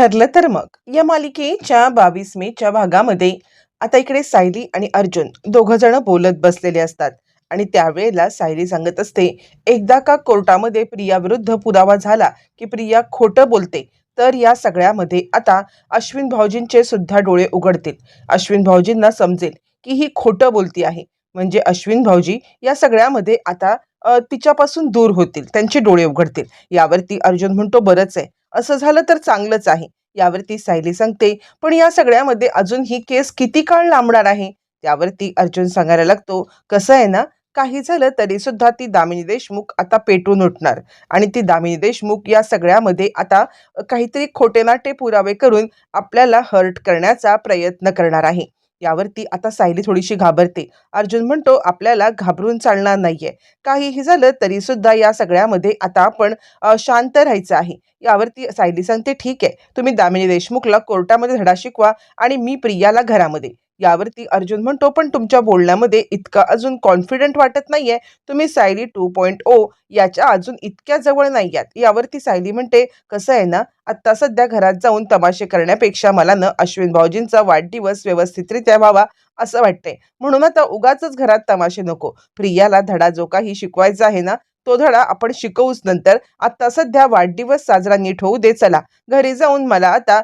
ठरलं तर मग. या मालिकेच्या बावीस मेच्या भागामध्ये आता इकडे सायली आणि अर्जुन दोघ जण बोलत बसलेले असतात. आणि त्यावेळेला सायली सांगत असते एकदा का कोर्टामध्ये प्रिया विरुद्ध पुरावा झाला की प्रिया खोटं बोलते तर या सगळ्यामध्ये आता अश्विन भाऊजींचे सुद्धा डोळे उघडतील. अश्विन भाऊजींना समजेल की ही खोटं बोलती आहे. म्हणजे अश्विन भाऊजी या सगळ्यामध्ये आता तिच्यापासून दूर होतील त्यांचे डोळे उघडतील. यावरती अर्जुन म्हणतो बरंच आहे. असं झालं तर चांगलंच आहे. यावरती सायली सांगते पण या सगळ्यामध्ये अजून ही केस किती काळ लांबणार आहे? त्यावरती अर्जुन सांगायला लागतो कसं आहे ना काही झालं तरी सुद्धा ती दामिनी देशमुख आता पेटून उठणार. आणि ती दामिनी देशमुख या सगळ्यामध्ये आता काहीतरी खोटेनाटे पुरावे करून आपल्याला हर्ट करण्याचा प्रयत्न करणार आहे. यावरती आता सायली थोडीशी घाबरते. अर्जुन म्हणतो आपल्याला घाबरून चालणार नाहीये. काहीही झालं तरी सुद्धा या सगळ्यामध्ये आता आपण शांत राहायचं आहे. यावरती सायली सांगते ठीक आहे. तुम्ही दामिनी देशमुखला कोर्टामध्ये धडा शिकवा आणि मी प्रियाला घरामध्ये यावरती अर्जुन म्हणतो पण तुमच्या बोलण्यामध्ये इतका अजून कॉन्फिडंट वाटत नाहीये. तुम्ही सायली टू पॉईंट ओ याच्या अजून इतक्या जवळ नाही आहात यावरती सायली म्हणते कसं आहे ना आत्ता सध्या घरात जाऊन तमाशे करण्यापेक्षा मला ना अश्विन भाऊजींचा वाढदिवस व्यवस्थितरित्या व्हावा असं वाटतंय. म्हणून आता उगाच घरात तमाशे नको. प्रियाला धडा जो काही शिकवायचा आहे ना तो धडा आपण शिकवूच नंतर आता सध्या वाढदिवस साजरा नीट होऊ दे चला. घरी जाऊन मला आता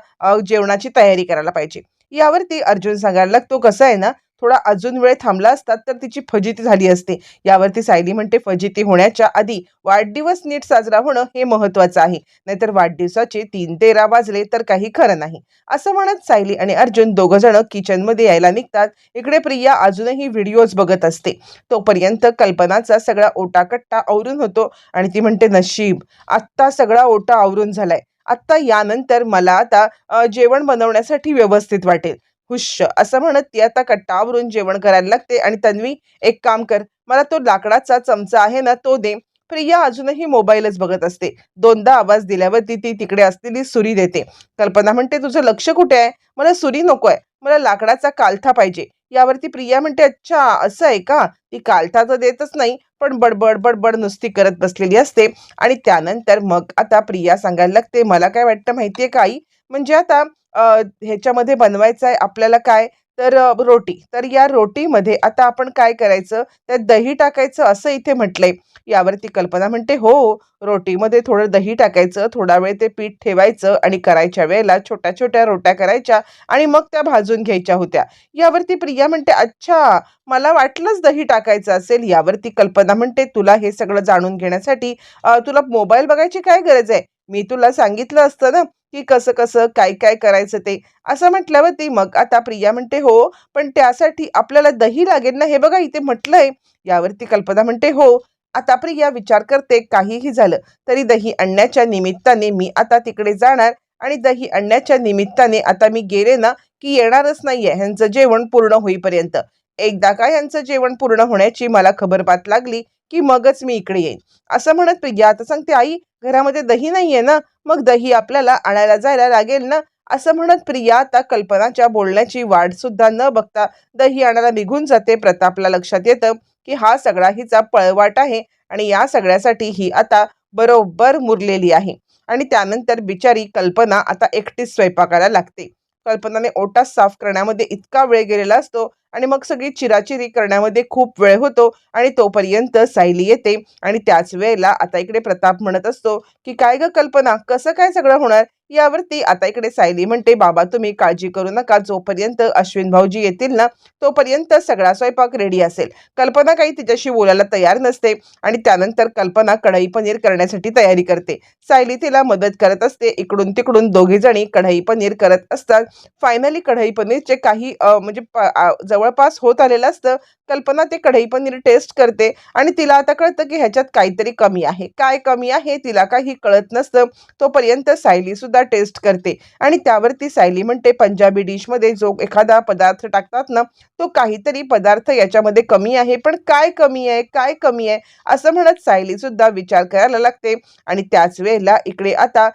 जेवणाची तयारी करायला पाहिजे. यावरती अर्जुन सांगायला लागतो कसं आहे ना थोडा अजून वेळ थांबला असतात तर तिची फजिती झाली असते. यावरती सायली म्हणते फजिती होण्याच्या आधी वाढदिवस नीट साजरा होणं हे महत्वाचं आहे. नाहीतर वाढदिवसाचे तीन तेरा वाजले तर काही खरं नाही. असं म्हणत सायली आणि अर्जुन दोघं जण किचनमध्ये यायला निघतात. इकडे प्रिया अजूनही व्हिडिओज बघत असते. तोपर्यंत कल्पनाचा सगळा ओटाकट्टा आवरून होतो आणि ती म्हणते नशीब आत्ता सगळा ओटा आवरून झालाय. आत्ता यानंतर मला आता जेवण बनवण्यासाठी व्यवस्थित वाटेल. हुश्श असं म्हणत ती आता कट्टावरून जेवण करायला लागते आणि तन्वी एक काम कर मला तो लाकडाचा चमचा आहे ना तो दे. प्रिया अजूनही मोबाईलच बघत असते. दोनदा आवाज दिल्यावरती ती तिकडे असलेली सुरी देते. कल्पना म्हणते तुझं लक्ष कुठे आहे? मला सुरी नको आहे. मला लाकडाचा कालथा पाहिजे. यावरती प्रिया म्हणते अच्छा असं आहे का? ती कालथा तर देतच नाही. पण बडबड बडबड नुसती करत बसलेली असते. आणि त्यानंतर मग आता प्रिया सांगायला लागते मला काय वाटतं माहितीये का आई म्हणजे आता ह्याच्यामध्ये बनवायचं आहे आपल्याला काय? तर रोटी. तर या रोटीमध्ये आता आपण काय करायचं? त्यात दही टाकायचं असं इथे म्हटलंय. यावरती कल्पना म्हणते हो रोटीमध्ये थोडं दही टाकायचं थोडा वेळ ते पीठ ठेवायचं आणि करायच्या वेळेला छोट्या छोट्या रोट्या करायच्या आणि मग त्या भाजून घ्यायच्या होत्या. यावरती प्रिया म्हणते अच्छा मला वाटलंच दही टाकायचं असेल. यावरती कल्पना म्हणते तुला हे सगळं जाणून घेण्यासाठी तुला मोबाईल बघायची काय गरज आहे? मी तुला सांगितलं असतं ना की कसं कसं काय काय करायचं ते. असं म्हटल्यावरती मग आता प्रिया म्हणते हो पण त्यासाठी आपल्याला दही लागेल ना? हे बघा इथे म्हटलंय. यावरती कल्पना म्हणते हो. आता प्रिया विचार करते काहीही झालं तरी दही आणण्याच्या निमित्ताने मी आता तिकडे जाणार आणि दही आणण्याच्या निमित्ताने आता मी गेले ना की येणारच नाहीये. ह्यांचं जेवण पूर्ण होईपर्यंत. एकदा का ह्यांचं जेवण पूर्ण होण्याची मला खबरबात लागली की मगच मी इकडे येईन. असं म्हणत प्रिया आता सांगते आई घरामध्ये दही नाहीये ना? मग दही आपल्याला आणायला जायला लागेल ना? असं म्हणत प्रिया आता कल्पनाच्या बोलण्याची वाट सुद्धा न बघता दही आणायला निघून जाते. प्रतापला लक्षात येतं की हा सगळा हिचा पळवाट आहे आणि या सगळ्यासाठी ही आता बरोबर मुरलेली आहे. आणि त्यानंतर बिचारी कल्पना आता एकटीच स्वयंपाकाला लागते. कल्पनाने ओटा साफ करण्यामध्ये इतका वेळ गेलेला असतो आणि मग सगळी चिराचिरी करण्यामध्ये खूप वेळ होतो आणि तोपर्यंत सायली येते. आणि त्याच वेळेला आता इकडे प्रताप म्हणत असतो की काय ग कल्पना कसं काय सगळं होणार? यावरती आता इकडे सायली म्हणते बाबा तुम्ही काळजी करू नका. जोपर्यंत अश्विन भाऊजी येतील ना तोपर्यंत सगळा स्वयंपाक रेडी असेल. कल्पना काही तिच्याशी बोलायला तयार नसते आणि त्यानंतर कल्पना कढई पनीर करण्यासाठी तयारी करते. सायली तिला मदत करत असते. इकडून तिकडून दोघी जणी कढई पनीर करत असतात. फायनली कढई पनीरचे काही म्हणजे प- जवळपास होत आलेलं असतं. कल्पना ते कढई पनीर टेस्ट करते आणि तिला आता कळतं की ह्याच्यात काहीतरी कमी आहे. काय कमी आहे तिला काही कळत नसतं. तोपर्यंत सायली सुद्धा टेस्ट करते आणि त्यावरती सायली म्हणते पंजाबी डिशमध्ये जो एखादा पदार्थ टाकतात ना तो काहीतरी पदार्थ याच्यामध्ये कमी आहे. पण काय कमी आहे? काय कमी आहे? असं म्हणत सायली सुद्धा विचार करायला लागते आणि त्याच वेळेला इकडे आता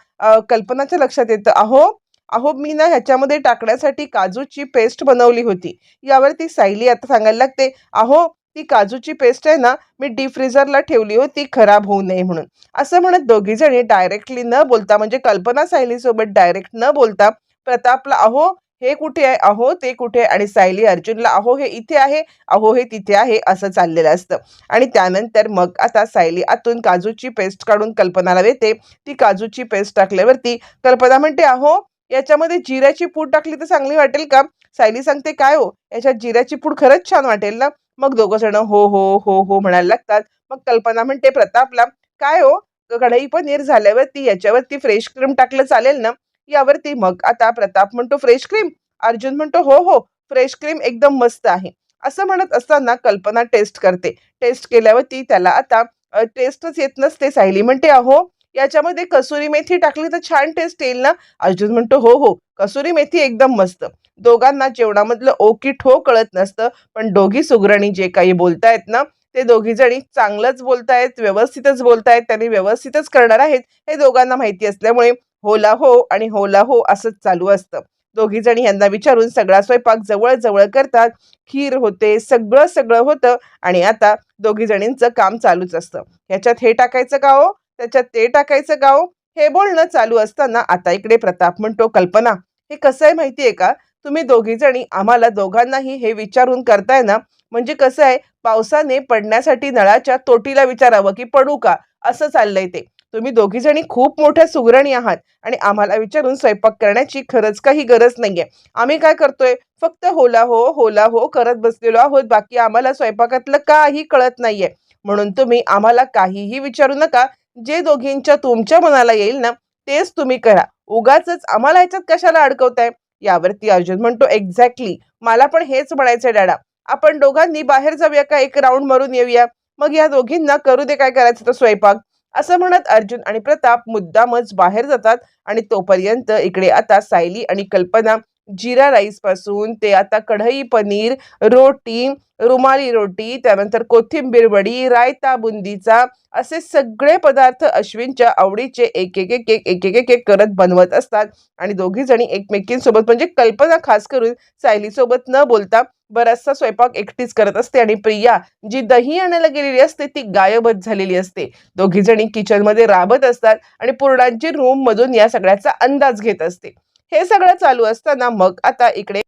कल्पनाच्या लक्षात येतं अहो अहो मी ना ह्याच्यामध्ये टाकण्यासाठी काजूची पेस्ट बनवली होती. यावर ती सायली आता सांगायला लागते अहो ती काजूची पेस्ट आहे ना मी डीप फ्रीझरला ठेवली होती खराब होऊ नये म्हणून. असं म्हणत दोघीजणी डायरेक्टली न बोलता म्हणजे कल्पना सायलीसोबत डायरेक्ट न बोलता प्रतापला अहो हे कुठे आहे? अहो ते कुठे आहे? आणि सायली अर्जुनला अहो हे इथे आहे अहो हे तिथे आहे असं चाललेलं असतं. आणि त्यानंतर मग आता सायली आतून काजूची पेस्ट काढून कल्पनाला देते. ती काजूची पेस्ट टाकल्यावरती कल्पना म्हणते अहो याच्यामध्ये जिऱ्याची पूड टाकली तर चांगली वाटेल का? सायली सांगते काय हो? याच्यात जिऱ्याची पूड खरंच छान वाटेल ना? मग दोघं जण हो हो हो हो म्हणायला लागतात. मग कल्पना म्हणते प्रतापला काय हो? कढई पनीर झाल्यावरती याच्यावरती फ्रेश क्रीम टाकलं चालेल ना? यावरती मग आता प्रताप म्हणतो फ्रेश क्रीम अर्जुन म्हणतो हो हो फ्रेश क्रीम एकदम मस्त आहे. असं म्हणत असताना कल्पना टेस्ट करते. टेस्ट केल्यावरती त्याला आता टेस्टच येत नसते सायली म्हणते अहो याच्यामध्ये कसुरी मेथी टाकली तर छान टेस्ट येईल ना? अर्जुन म्हणतो हो हो कसुरी मेथी एकदम मस्त. दोघांना जेवणामधलं ओ की ठो कळत नसतं पण दोघी सुगरणी जे काही बोलतायत ना ते दोघी जणी चांगलंच बोलतायत व्यवस्थितच बोलतायत त्यांनी व्यवस्थितच करणार आहेत हे दोघांना माहिती असल्यामुळे होला हो आणि होला हो असंच चालू असतं. दोघी जणी यांना विचारून सगळा स्वयंपाक जवळ जवळ करतात खीर होते सगळं सगळं होतं आणि आता दोघी जणींचं काम चालूच असतं. ह्याच्यात हे टाकायचं का हो? त्याच्यात ते टाकायचं गाव. हे बोलणं चालू असताना आता इकडे प्रताप म्हणतो कल्पना हे कसं आहे माहिती आहे का? तुम्ही दोघी जणी आम्हाला दोघांनाही हे विचारून करताय ना? म्हणजे कसं आहे पावसाने पडण्यासाठी नळाच्या तोटीला विचारावं की पडू का? असं चाललंय ते. तुम्ही दोघी जणी खूप मोठ्या सुगरणी आहात आणि आम्हाला विचारून स्वयंपाक करण्याची खरंच काही गरज नाहीये. आम्ही काय करतोय? फक्त होला हो होला हो करत बसलेलो आहोत. बाकी आम्हाला स्वयंपाकातलं काही कळत नाहीये. म्हणून तुम्ही आम्हाला काहीही विचारू नका. जे दोघींच्या तुमच्या मनाला येईल ना तेच तुम्ही करा. उगाच आम्हाला ह्याच्यात कशाला अडकवताय? यावरती अर्जुन म्हणतो एक्झॅक्टली मला पण हेच म्हणायचंय डॅडा. आपण दोघांनी बाहेर जाऊया का? एक राऊंड मारून येऊया. मग या दोघींना करू दे काय करायचं तर स्वयंपाक. असं म्हणत अर्जुन आणि प्रताप मुद्दामच बाहेर जातात आणि तोपर्यंत इकडे आता सायली आणि कल्पना जिरा राईसपासून ते आता कढई पनीर रोटी रुमाली रोटी त्यानंतर कोथिंबीर वडी रायता बुंदीचा असे सगळे पदार्थ अश्विनच्या आवडीचे एक एक एक एक एक एक एक करत बनवत असतात. आणि दोघी जणी एकमेकींसोबत म्हणजे कल्पना खास करून सायलीसोबत न बोलता बराचसा स्वयंपाक एकटीच करत असते. आणि प्रिया जी दही आणायला गेलेली असते ती गायबच झालेली असते. दोघीजणी किचनमध्ये राबत असतात आणि पूर्णांची रूममधून या सगळ्याचा अंदाज घेत असते. हे सगळं चालू असताना मग आता इकडे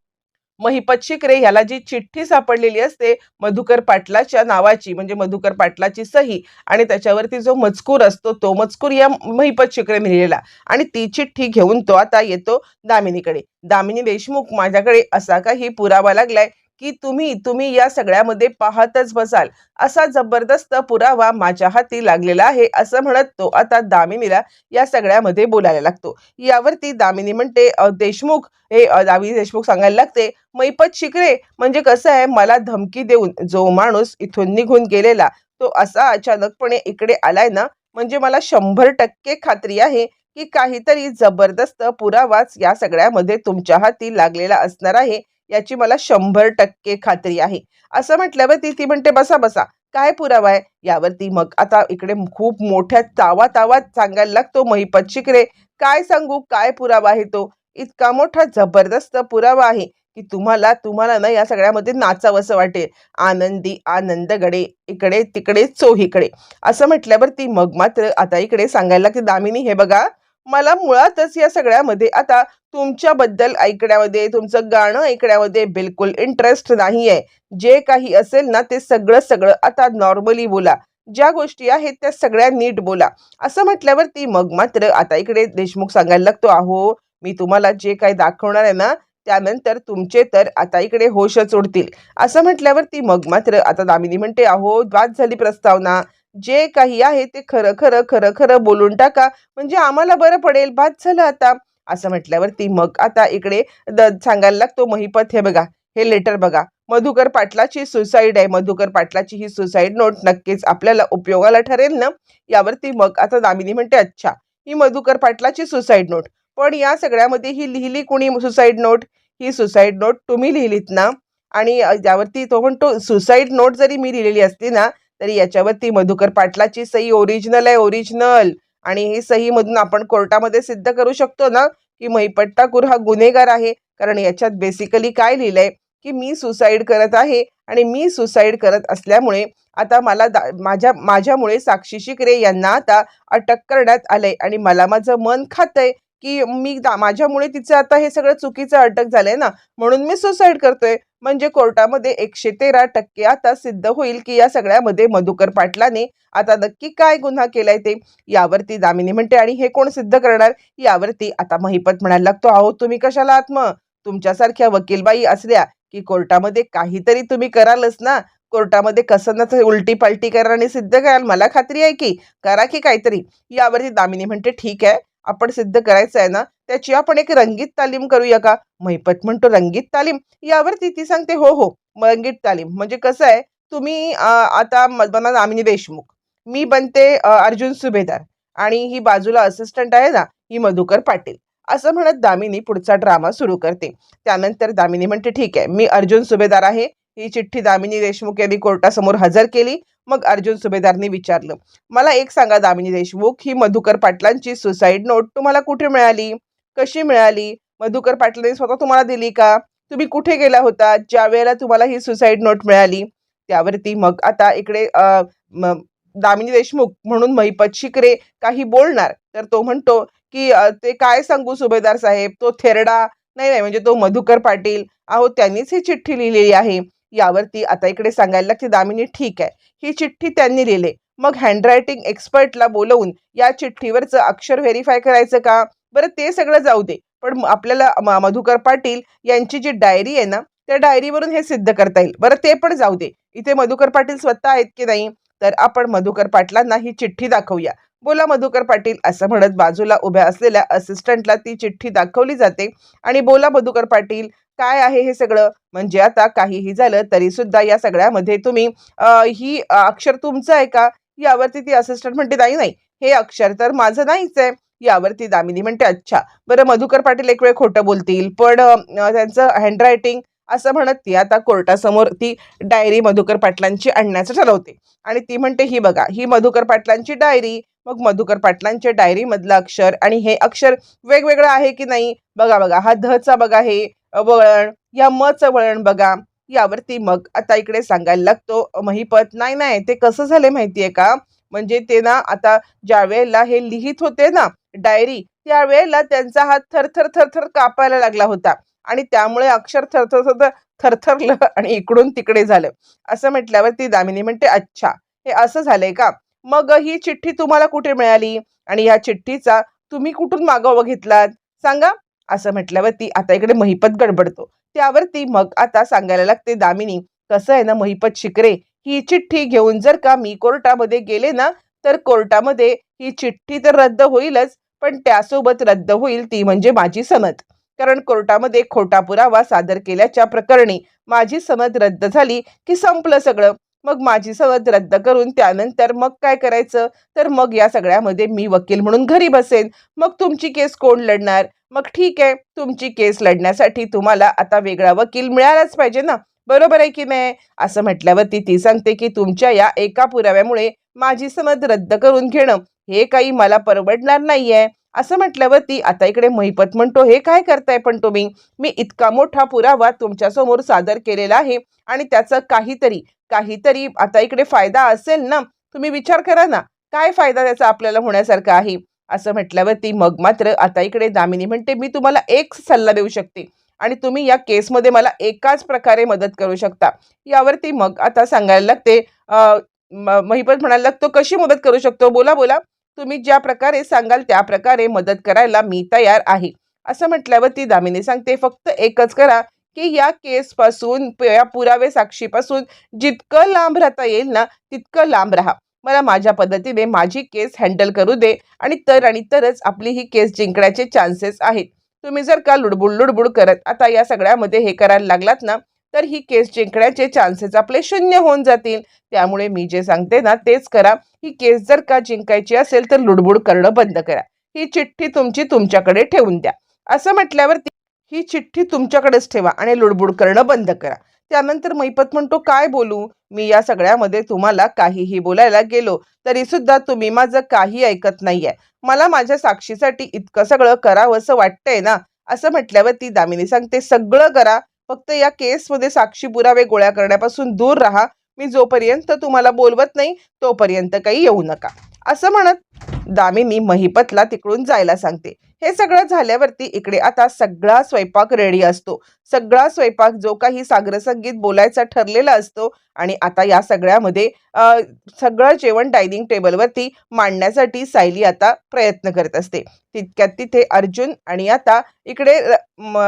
महिपत शिकरे ह्याला जी चिठ्ठी सापडलेली असते मधुकर पाटलाच्या नावाची म्हणजे मधुकर पाटलाची सही आणि त्याच्यावरती जो मजकूर असतो तो मजकूर या महिपत शिकरेने लिहिलेला आणि ती चिठ्ठी घेऊन तो आता येतो दामिनीकडे. दामिनी देशमुख माझ्याकडे असा काही पुरावा लागलाय की तुम्ही तुम्ही या सगळ्यामध्ये पाहतच बसाल. असा जबरदस्त पुरावा माझ्या हाती लागलेला आहे असं म्हणत तो आता दामिनीला या सगळ्यामध्ये बोलायला लागतो. यावरती दामिनी म्हणते देशमुख हे दामिनी देशमुख सांगायला लागते मैपत शिकरे म्हणजे कसं आहे मला धमकी देऊन जो माणूस इथून निघून गेलेला तो असा अचानकपणे इकडे आलाय ना म्हणजे मला शंभर टक्के खात्री आहे की काहीतरी जबरदस्त पुरावाच या सगळ्यामध्ये तुमच्या हाती लागलेला असणार आहे. याची मला शंभर टक्के खात्री आहे. असं म्हटल्यावर ती ती म्हणते बसा बसा काय पुरावा आहे? यावरती मग आता इकडे खूप मोठ्या तावा तावात सांगायला लागतो महिपत शिकरे काय सांगू काय पुरावा आहे तो? इतका मोठा जबरदस्त पुरावा आहे की तुम्हाला तुम्हाला ना या सगळ्यामध्ये नाचावंसं वाटेल. आनंदी आनंदगडे इकडे तिकडे चोहीकडे. असं म्हटल्यावरती मग मात्र आता इकडे सांगायला की दामिनी हे बघा मला मुळातच या सगळ्यामध्ये आता तुमच्याबद्दल ऐकण्यामध्ये तुमचं गाणं ऐकण्यामध्ये बिलकुल इंटरेस्ट नाही आहे जे काही असेल ना ते सगळं सगळं आता नॉर्मली बोला. ज्या गोष्टी आहेत त्या सगळ्या नीट बोला. असं म्हटल्यावरती मग मात्र आता इकडे देशमुख सांगायला लागतो अहो मी तुम्हाला जे काही दाखवणार आहे ना त्यानंतर तुमचे तर आता इकडे होशच उडतील. असं म्हटल्यावरती मग मात्र आता दामिनी म्हणते अहो द्वाद झाली प्रस्तावना. जे काही आहे ते खरं खरं खरं खरं बोलून टाका. म्हणजे आम्हाला बरं पडेल. बाद झालं आता. असं म्हटल्यावरती मग आता इकडे द सांगायला लागतो महिपत हे बघा हे लेटर बघा. मधुकर पाटलाची सुसाईड आहे. मधुकर पाटलाची ही सुसाईड नोट नक्कीच आपल्याला उपयोगाला ठरेल ना? यावरती मग आता दामिनी म्हणते अच्छा ही मधुकर पाटलाची सुसाईड नोट पण या सगळ्यामध्ये ही लिहिली कुणी सुसाईड नोट ही सुसाईड नोट तुम्ही लिहिलीत ना? आणि यावरती तो म्हणतो सुसाईड नोट जरी मी लिहिलेली असते ना तरी याच्यावरती मधुकर पाटलाची सही ओरिजिनल आहे ओरिजिनल आणि ही सही मधून आपण कोर्टामध्ये सिद्ध करू शकतो ना की महिपट्टाकूर हा गुन्हेगार आहे. कारण याच्यात बेसिकली काय लिहिलंय की मी सुसाईड करत आहे आणि मी सुसाईड करत असल्यामुळे आता मला दा माझ्या माझ्यामुळे साक्षी शिकरे यांना आता अटक करण्यात आलंय. आणि मला माझं मन खातंय की मी दा माझ्यामुळे तिचं आता हे सगळं चुकीचं अटक झालंय ना. म्हणून मी सुसाईड करतोय. म्हणजे कोर्टामध्ये एकशे तेरा टक्के आता सिद्ध होईल की या सगळ्यामध्ये मधुकर पाटलाने आता नक्की काय गुन्हा केलाय ते यावरती दामिनी म्हणते. आणि हे कोण सिद्ध करणार? यावरती आता महिपत म्हणायला लागतो. आहो तुम्ही कशाला आत्म? तुमच्यासारख्या वकीलबाई असल्या की कोर्टामध्ये काहीतरी तुम्ही करालच ना. कोर्टामध्ये कसं ना उलटी पालटी करा आणि सिद्ध कराल. मला खात्री आहे की करा की काहीतरी. यावरती दामिनी म्हणते ठीक आहे आपण सिद्ध करायचं आहे ना. त्याची आपण एक रंगीत तालीम करूया का? महिपत म्हणतो रंगीत तालीम. यावरती ती सांगते हो हो रंगीत तालीम. म्हणजे कसं आहे तुम्ही आता म- बना दामिनी देशमुख. मी बनते अर्जुन सुभेदार आणि ही बाजूला असिस्टंट आहे ना ही मधुकर पाटील. असं म्हणत दामिनी पुढचा ड्रामा सुरू करते. त्यानंतर दामिनी म्हणते ठीक आहे मी अर्जुन सुभेदार आहे. ही चिठ्ठी दामिनी देशमुख यांनी कोर्टासमोर हजर केली. मग अर्जुन सुभेदारनी विचारलं मला एक सांगा दामिनी देशमुख ही मधुकर पाटलांची सुसाईड नोट तुम्हाला कुठे मिळाली? कशी मिळाली? मधुकर पाटलांनी स्वतः तुम्हाला दिली का? तुम्ही कुठे गेला होता? ज्या वेळेला तुम्हाला ही सुसाईड नोट मिळाली? त्यावरती मग आता इकडे दामिनी देशमुख म्हणून महिपत शिकरे काही बोलणार. तर तो म्हणतो की ते काय सांगू सुभेदार साहेब? तो थेरडा? नाही नाही म्हणजे तो मधुकर पाटील. अहो त्यांनीच ही चिठ्ठी लिहिलेली आहे. यावरती आता इकडे सांगायला लागते दामिनी ठीक आहे. ही चिठ्ठी त्यांनी लिहिले. मग हँडरायटिंग एक्सपर्टला बोलवून या चिठ्ठीवरचं अक्षर व्हेरीफाय करायचं का? बरं ते सगळं जाऊ दे. पण आपल्याला मधुकर पाटील यांची जी डायरी आहे ना त्या डायरीवरून हे सिद्ध करता येईल. बरं ते पण जाऊ दे. इथे मधुकर पाटील स्वतः आहेत की नाही? तर आपण मधुकर पाटलांना ही चिठ्ठी दाखवूया. बोला मधुकर पाटील असं म्हणत बाजूला उभ्या असलेल्या असिस्टंटला ती चिठ्ठी दाखवली जाते. आणि बोला मधुकर पाटील काय आहे हे सगळं? म्हणजे आता काहीही झालं तरी सुद्धा या सगळ्यामध्ये तुम्ही ही अक्षर तुमचं आहे का? यावरती ती असिस्टंट म्हणते नाही नाही. हे अक्षर तर माझं नाहीच आहे. यावरती दामिनी म्हणते अच्छा बरं मधुकर पाटील एक वेळ खोटं बोलतील पण त्यांचं हँडरायटिंग असं म्हणत ती आता कोर्टासमोर ती डायरी मधुकर पाटलांची आणण्याचं ठरवते. आणि ती म्हणते ही बघा ही मधुकर पाटलांची डायरी मग मधुकर पाटलांच्या डायरी मधलं अक्षर आणि हे अक्षर वेगवेगळं आहे की नाही? बघा बघा हा धचा बघा हे वळण या मचं वळण बघा यावरती मग आता इकडे सांगायला लागतो महिपत. नाही नाही ते कसं झालं माहितीये का? म्हणजे ते ना आता ज्या वेळेला हे लिहित होते ना डायरी त्यावेळेला त्यांचा हात थरथर थरथर कापायला लागला होता. आणि त्यामुळे अक्षर थरथर थरथर थरथरलं आणि इकडून तिकडे झालं. असं म्हटल्यावर ती दामिनी म्हणते अच्छा हे असं झालंय का? मग ही चिठ्ठी तुम्हाला कुठे मिळाली? आणि या चिठ्ठीचा तुम्ही कुठून मागोवा घेतलात? सांगा. असं म्हटल्यावर ती आता इकडे महिपत गडबडतो. त्यावरती मग आता सांगायला लागते दामिनी कसं आहे ना महिपत शिकरे ही चिठ्ठी घेऊन जर का मी कोर्टामध्ये गेले ना तर कोर्टामध्ये ही चिठ्ठी तर रद्द होईलच पण त्यासोबत रद्द होईल ती म्हणजे माझी सनद कारण कोर्टामध्ये खोटा पुरावा सादर केल्याच्या प्रकरणी माझी सनद रद्द झाली की संपलं सगळं. मग माझी सनद रद्द करून त्यानंतर मग काय करायचं? तर मग या सगळ्यामध्ये मी वकील म्हणून घरी बसेन. मग तुमची केस कोण लढणार? मग ठीक आहे तुमची केस लढण्यासाठी तुम्हाला आता वेगळा वकील मिळालाच पाहिजे ना. बरोबर आहे की नाही? असं म्हटल्यावरती ती सांगते की तुमच्या या एका पुराव्यामुळे माझी समज रद्द करून घेणं हे काही मला परवडणार नाहीये. असं म्हटल्यावरती आता इकडे महिपत म्हणतो हे काय करताय पण तुम्ही? मी इतका मोठा पुरावा तुमच्यासमोर सादर केलेला आहे आणि त्याचं काहीतरी काहीतरी आता इकडे फायदा असेल ना? तुम्ही विचार करा ना काय फायदा त्याचा आपल्याला होण्यासारखा आहे? असं म्हटल्यावरती मग मात्र आता इकडे दामिनी म्हणते मी तुम्हाला एक सल्ला देऊ शकते. आणि तुम्ही या केसमध्ये मला एकाच प्रकारे मदत करू शकता. यावरती मग आता सांगायला लागते महिपत म्हणायला लागतो कशी मदत करू शकतो? बोला बोला. तुम्ही ज्या प्रकारे सांगाल त्या प्रकारे मदत करायला मी तयार आहे. असं म्हटल्यावरती दामिनी सांगते फक्त एकच करा की या केसपासून या पुरावे साक्षीपासून जितकं लांब राहता येईल ना तितकं लांब राहा. मला माझ्या पद्धतीने माझी केस हँडल करू दे आणि तर आणि तरच आपली ही केस जिंकण्याचे चान्सेस आहेत. तुम्ही जर का लुडबुड लुडबुड करत आता या सगळ्यामध्ये हे करायला लागलात ना तर ही केस जिंकण्याचे चान्सेस आपले शून्य होऊन जातील. त्यामुळे मी जे सांगते ना तेच करा. ही केस जर का जिंकायची असेल तर लुडबुड करणं बंद करा. ही चिठ्ठी तुमची तुमच्याकडे ठेवून द्या. असं म्हटल्यावर ही चिठ्ठी तुमच्याकडेच ठेवा आणि लुडबुड करणं बंद करा. त्यानंतर मैपत म्हणतो काय बोलू? मी या सगळ्यामध्ये तुम्हाला काहीही बोलायला गेलो तरी सुद्धा तुम्ही माझं काही ऐकत नाहीये. मला माझ्या साक्षीसाठी इतकं सगळं करावंसं वाटतंय ना? असं म्हटल्यावर ती दामिनी सांगते सगळं करा. फक्त या केसमध्ये साक्षी पुरावे गोळ्या करण्यापासून दूर राहा. मी जोपर्यंत तुम्हाला बोलवत नाही तोपर्यंत काही येऊ नका. असं म्हणत दामिनी महिपतला तिकडून जायला सांगते. हे सगळं झाल्यावरती इकडे आता सगळा स्वयंपाक रेडी असतो. सगळा स्वयंपाक जो काही सागर संगीत बोलायचा ठरलेला असतो आणि आता या सगळ्यामध्ये सगळं जेवण डायनिंग टेबलवरती मांडण्यासाठी सायली आता प्रयत्न करत असते. तितक्यात तिथे अर्जुन आणि आता इकडे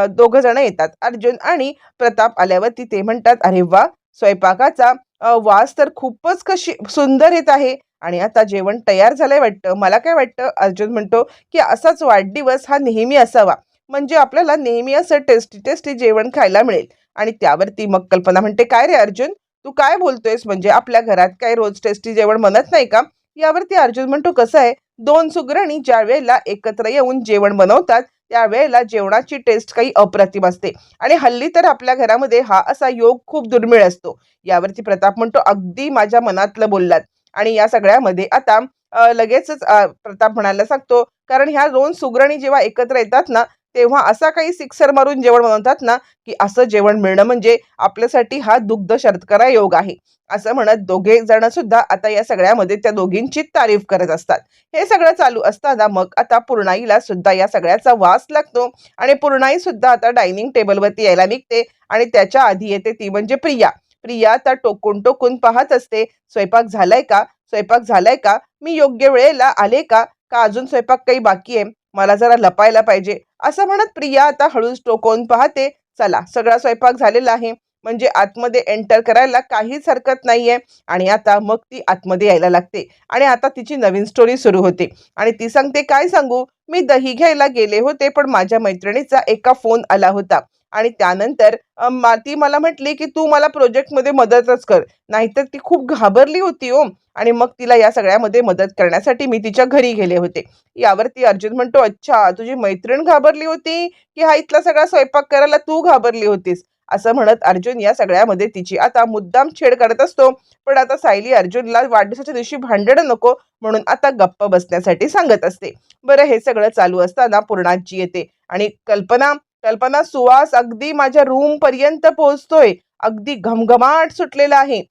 दोघ जण येतात. अर्जुन आणि प्रताप आल्यावरती ते म्हणतात अरे वा! स्वयंपाकाचा वास तर खूपच कशी सुंदर येत आहे. आणि आता जेवण तयार झालंय वाटतं. मला काय वाटतं अर्जुन म्हणतो की असाच वाढदिवस हा नेहमी असावा. म्हणजे आपल्याला नेहमी असं टेस्टी टेस्टी जेवण खायला मिळेल. आणि त्यावरती मग कल्पना म्हणते काय रे अर्जुन? तू काय बोलतोयस? म्हणजे आपल्या घरात काय रोज टेस्टी जेवण म्हणत नाही का? यावरती अर्जुन म्हणतो कसं आहे? दोन सुगरणी ज्या वेळेला एकत्र येऊन जेवण बनवतात त्यावेळेला जेवणाची टेस्ट काही अप्रतिम असते. आणि हल्ली तर आपल्या घरामध्ये हा असा योग खूप दुर्मिळ असतो. यावरती प्रताप म्हणतो अगदी माझ्या मनातलं बोललात. आणि या सगळ्यामध्ये आता लगेचच प्रताप म्हणायला सांगतो कारण ह्या दोन सुगरणी जेव्हा एकत्र येतात ना तेव्हा असा काही सिक्सर मारून जेवण बनवतात ना की असं जेवण मिळणं म्हणजे आपल्यासाठी हा दुग्ध शर्तकरा योग आहे. असं म्हणत दोघे जण सुद्धा आता या सगळ्यामध्ये त्या दोघींची तारीफ करत असतात. हे सगळं चालू असताना मग आता पूर्णाईला सुद्धा या सगळ्याचा वास लागतो आणि पूर्णाई सुद्धा आता डायनिंग टेबलवरती यायला निघते आणि त्याच्या आधी येते ती म्हणजे प्रिया. प्रिया आता टोकून टोकून पाहत असते स्वयंपाक झालाय का? स्वयंपाक झालाय का? मी योग्य वेळेला आले का? का अजून स्वयंपाक काही बाकी आहे? मला जरा लपायला पाहिजे. असं म्हणत प्रिया आता हळूच टोकवून पाहते चला सगळा स्वयंपाक झालेला आहे. म्हणजे आतमध्ये एंटर करायला काहीच हरकत नाहीये. आणि आता मग ती आतमध्ये यायला लागते. आणि आता तिची नवीन स्टोरी सुरू होते. आणि ती सांगते काय सांगू? मी दही घ्यायला गेले होते पण माझ्या मैत्रिणीचा एका फोन आला होता. आणि त्यानंतर ती मला म्हटली की तू मला प्रोजेक्टमध्ये मदतच कर. नाहीतर ती खूप घाबरली होती ओ आणि मग तिला या सगळ्यामध्ये मदत करण्यासाठी मी तिच्या घरी गेले होते. यावरती अर्जुन म्हणतो अच्छा तुझी मैत्रीण घाबरली होती की हा इथला सगळा स्वयंपाक करायला तू घाबरली होतीस? असं म्हणत अर्जुन या सगळ्यामध्ये तिची आता मुद्दाम छेड करत असतो. पण आता सायली अर्जुनला वाढदिवसाच्या दिवशी भांडण नको म्हणून आता गप्प बसण्यासाठी सांगत असते. बरं हे सगळं चालू असताना पूर्णाजी येते आणि कल्पना कल्पना सुवास अगदी माझ्या रूम पर्यंत पोहोचतोय. अगदी घमघमाट सुटलेला आहे.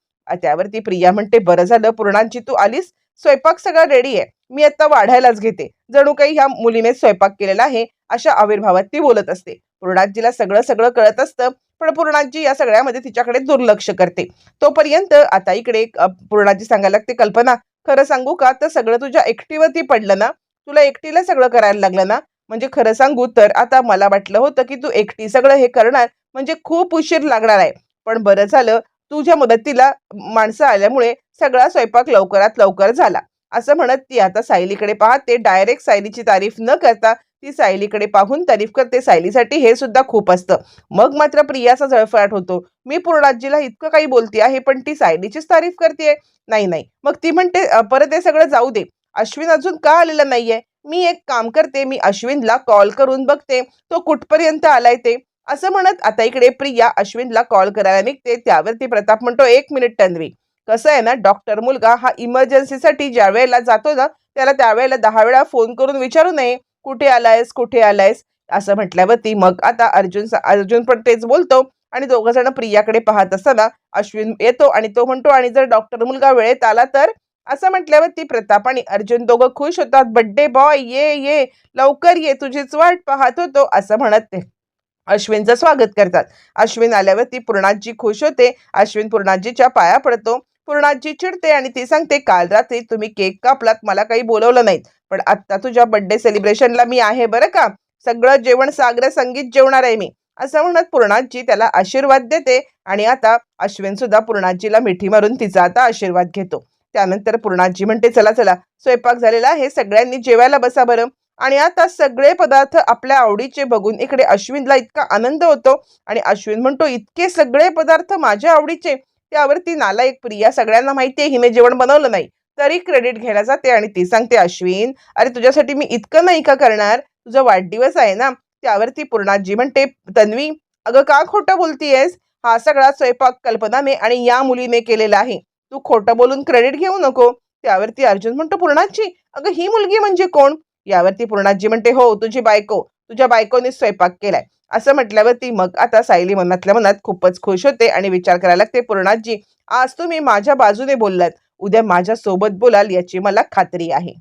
त्यावरती प्रिया म्हणते बरं झालं पूर्णांची तू आलीस. स्वयंपाक सगळा रेडी आहे. मी आता वाढायलाच घेते. जणू काही ह्या मुलीने स्वयंपाक केलेला आहे अशा आविर्भावात ती बोलत असते. पूर्णाजीला सगळं सगळं कळत असतं पण पूर्णाजी या सगळ्यामध्ये तिच्याकडे दुर्लक्ष करते. तोपर्यंत आता इकडे पूर्णाजी सांगायला लागते कल्पना खरं सांगू का? तर सगळं तुझ्या एकटीवरती पडलं ना? तुला एकटीला सगळं करायला लागलं ना? म्हणजे खरं सांगू तर आता मला वाटलं होतं की तू एकटी सगळं हे करणार म्हणजे खूप उशीर लागणार आहे. पण बरं झालं तुझ्या मदतीला माणसं आल्यामुळे सगळा स्वयंपाक लवकरात लवकर झाला. असं म्हणत ती आता सायलीकडे पाहते डायरेक्ट सायलीची तारीफ न करता ती सायलीकडे पाहून तारीफ करते. सायलीसाठी हे सुद्धा खूप असतं. मग मात्र प्रियाचा जळफळाट होतो. मी पूर्णाजीला इतकं काही बोलते आहे पण ती सायलीचीच तारीफ करते नाही नाही. मग ती म्हणते परत हे सगळं जाऊ दे. अश्विन अजून का आलेला नाहीये? मी एक काम करते मी अश्विनला कॉल करून बघते तो कुठपर्यंत आलाय ते. असं म्हणत आता इकडे प्रिया अश्विनला कॉल करायला निघते त्यावरती प्रताप म्हणतो एक मिनिट तन्वी. कसं आहे ना डॉक्टर मुलगा हा इमर्जन्सीसाठी ज्या वेळेला जातो ना त्याला त्यावेळेला दहा वेळा फोन करून विचारू नये कुठे आलायस कुठे आलायस? असं म्हटल्यावरती मग आता अर्जुन अर्जुन पण तेच बोलतो आणि दोघं जण प्रियाकडे पाहत असताना अश्विन येतो आणि तो म्हणतो आणि जर डॉक्टर मुलगा वेळेत आला तर? असं म्हटल्यावर ती प्रताप आणि अर्जुन दोघं खुश होतात. बड्डे बॉय ये ये लवकर ये तुझीच वाट पाहत होतो असं म्हणत ते. अश्विनचं स्वागत करतात. अश्विन आल्यावरती पूर्णाजी खुश होते. अश्विन पूर्णाजीच्या पाया पडतो. पूर्णाजी चिडते आणि ती सांगते काल रात्री तुम्ही केक कापलात मला काही बोलवलं नाहीत. पण आत्ता तुझ्या बर्थडे सेलिब्रेशनला मी आहे बरं का? सगळं जेवण सागर संगीत जेवणार आहे मी. असं म्हणत पूर्णाजी त्याला आशीर्वाद देते आणि आता अश्विन सुद्धा पूर्णाजीला मिठी मारून तिचा आता आशीर्वाद घेतो. त्यानंतर पूर्णाजी म्हणते चला चला स्वयंपाक झालेला आहे सगळ्यांनी जेवायला बसा बरं. आणि आता सगळे पदार्थ आपल्या आवडीचे बघून इकडे अश्विनला इतका आनंद होतो आणि अश्विन म्हणतो इतके सगळे पदार्थ माझ्या आवडीचे. त्यावरती नालायक प्रिया सगळ्यांना माहिती आहे हिने जेवण बनवलं नाही तरी क्रेडिट घ्यायला जाते आणि ती सांगते अश्विन अरे तुझ्यासाठी मी इतकं नाही का करणार? तुझा वाढदिवस आहे ना? त्यावरती पूर्णाजी म्हणते तन्वी अगं का खोटं बोलतीयस? हा सगळा स्वयंपाक कल्पनाने आणि या मुलीने केलेला आहे. तू खोटं बोलून क्रेडिट घेऊ नको. त्यावरती अर्जुन म्हणतो पूर्णाजी अगं ही मुलगी म्हणजे कोण? यावरती पूर्णाजी म्हणते हो तुझी बायको. तुझ्या बायकोने स्वयंपाक केलाय. असं म्हटल्यावरती मग आता सायली मनातल्या मनात खूपच खुश होते आणि विचार करायला लागते पूर्णाजी आज तुम्ही माझ्या बाजूने बोललात. उद्या माझ्या सोबत बोलाल याची मला खात्री आहे.